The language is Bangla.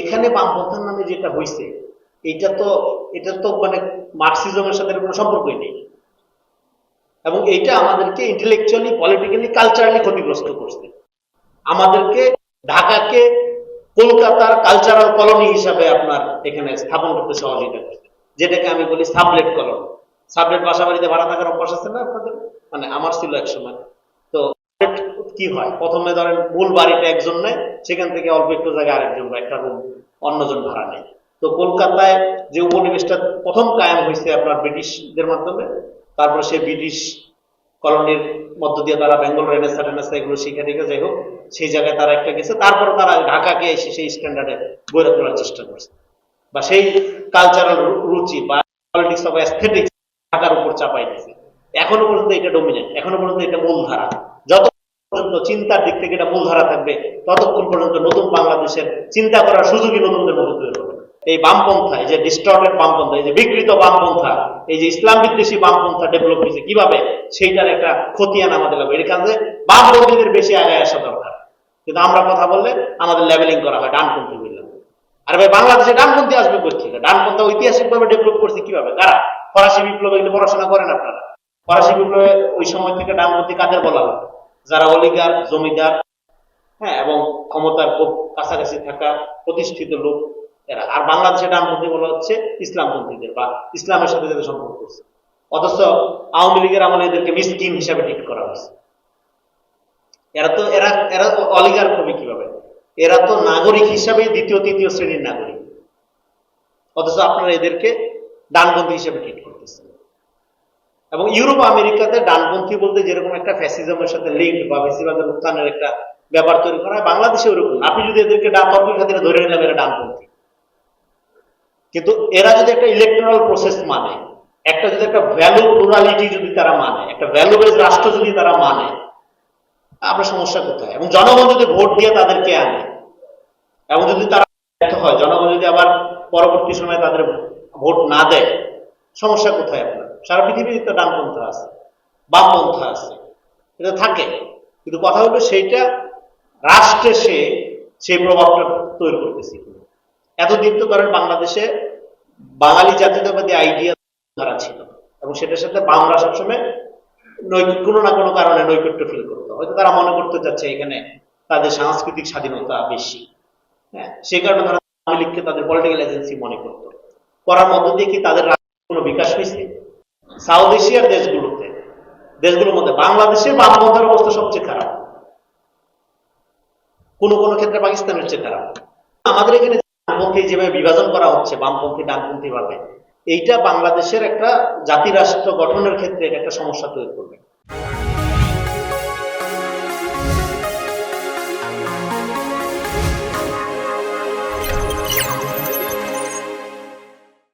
এখানে বামপন্থার নামে যেটা হয়েছে এটা তো এটা তো মানে মার্কসিজমের সাথে কোনো সম্পর্কই নেই। এবং এটা আমাদেরকে ইন্টেলেকচুয়ালি পলিটিক্যালি কালচারালি ক্ষতিগ্রস্ত করছে। আমাদেরকে ঢাকাকে কলকাতার কালচারাল কলোনি হিসাবে আপনার এখানে স্থাপন করতে সহযোগিতা করছে। যেটাকে আমি বলি সাবলেট কলোনি সাবলেট বাসা বাড়িতে ভাড়া থাকার অভ্যাস আছে না আপনাদের? মানে আমার ছিল এক সময়। তো কি হয়? প্রথমে ধরেন মূল বাড়িটা একজন নেয় সেখান থেকে অল্প একটু জায়গায় আরেকজন বা একটা রুম অন্যজন ভাড়া নেয় তো কলকাতায় যে উপনিবেশটা প্রথম কায়েম হয়েছে আপনার ব্রিটিশদের মাধ্যমে, তারপর সে ব্রিটিশ কলোনির মধ্য দিয়ে তারা বেঙ্গল রেনেসা টেনেসা এগুলো শিখে রেখে যাই হোক, সেই জায়গায় তারা একটা গেছে। তারপর তারা ঢাকাকে এসে সেই স্ট্যান্ডার্ডে গড়ে তোলার চেষ্টা করছে। বা সেই কালচারাল রুচি বা পলিটিক্স অফ অ্যাস্থেটিক্স ঢাকার উপর চাপাই দিয়েছে। এখনও পর্যন্ত এটা ডমিনেন্ট এখনও পর্যন্ত এটা মূলধারা। চিন্তার দিক থেকে এটা মূলধারা থাকবে। ততক্ষণ পর্যন্ত নতুন বাংলাদেশের চিন্তা করার সুযোগই নতুনদের মধ্যে তৈরি হবে। এই বামপন্থা, এই যে ডিস্টর্টেড বামপন্থা, এই যে বিকৃত বামপন্থা, এই যে ইসলাম বিদ্বেষী বামপন্থা ডেভেলপ হয়েছে কীভাবে, সেইটার একটা খতিয়ান আমাদের লাগবে। এর কাজে বামপন্থীদের বেশি আগে আসা দরকার। কিন্তু আমরা কথা বললে আমাদের লেভেলিং করা হয় ডানপন্থী বললাম আর ভাই, বাংলাদেশে ডানপন্থী আসবে থেকে? ডানপন্থা ঐতিহাসিক ভাবে ডেভেলপ করছে কীভাবে? কারা? ফরাসি বিপ্লবে এগুলো পড়াশোনা করেন আপনারা। ফরাসি বিপ্লবে ওই সময় থেকে ডানপন্থী কাদের বলা হয়? যারা অলিগার, জমিদার হ্যাঁ এবং ক্ষমতার খুব কাছাকাছি থাকা প্রতিষ্ঠিত লোক এরা। আর বাংলাদেশে ডানপন্থী বলা হচ্ছে ইসলামপন্থীদের বা ইসলামের সাথে যাদের সম্পর্ক করছে অথচ আওয়ামী লীগের আমলে এদেরকে মিসকিন হিসাবে ঠিক করা হয়েছে। এরা তো, এরা এরা তো অলিগার হবে কীভাবে? এরা তো নাগরিক হিসাবে দ্বিতীয়, তৃতীয় শ্রেণির নাগরিক। অথচ আপনারা এদেরকে ডানপন্থী হিসেবে ট্রিট করতেছেন। এবং ইউরোপ, আমেরিকাতে ডানপন্থী বলতে যেরকম একটা ফ্যাসিজমের সাথে লিঙ্ক বা ফ্যাসিবাদের উত্থানের একটা ব্যাপার তৈরি করা হয় বাংলাদেশে ওরকম আপনি যদি এদেরকে ডান তর্কের ধরে নিলাম এরা ডানপন্থী। কিন্তু এরা যদি একটা ইলেকট্রাল প্রসেস মানে একটা যদি একটা ভ্যালু প্লুরালিটি যদি তারা মানে একটা ভ্যালু বেস রাষ্ট্র যদি তারা মানে আপনার সমস্যা কোথায়? এবং জনগণ যদি ভোট দিয়ে তাদেরকে আনে, এবং যদি তারা ব্যর্থ হয়, জনগণ যদি আবার পরবর্তী সময়ে তাদের ভোট না দেয় সমস্যা কোথায় আপনার? সারা পৃথিবীতে তো ডানপন্থা আছে, বামপন্থা আছে, এটা থাকে। কিন্তু কথা হলো সেইটা রাষ্ট্রে সে সেই প্রভাবটা তৈরি করতেছে। এতদিন তো ধরেন বাংলাদেশে বাঙালি জাতীয়তাবাদী আইডিয়া ধারা ছিল এবং সেটার সাথে বামরা সবসময় কোনো না কোনো কারণে নৈকট্য ফিল করতো। হয়তো তারা মনে করতে চাচ্ছে এখানে তাদের সাংস্কৃতিক স্বাধীনতা বেশি। হ্যাঁ সেই কারণে তারা আওয়ামী লীগকে তাদের পলিটিক্যাল এজেন্সি মনে করতো। করার মধ্য দিয়ে কি তাদের বিকাশ হয়েছে সাউথ এশিয়ার দেশগুলোতে। দেশগুলোর মধ্যে বাংলাদেশের বামপন্থার অবস্থা সবচেয়ে খারাপ। কোন কোন ক্ষেত্রে পাকিস্তানের চেয়ে খারাপ। আমাদের এখানে ডানপন্থী যেভাবে বিভাজন করা হচ্ছে, বামপন্থী, ডানপন্থী ভাবে, এইটা বাংলাদেশের একটা জাতিরাষ্ট্র গঠনের ক্ষেত্রে একটা সমস্যা তৈরি করবে।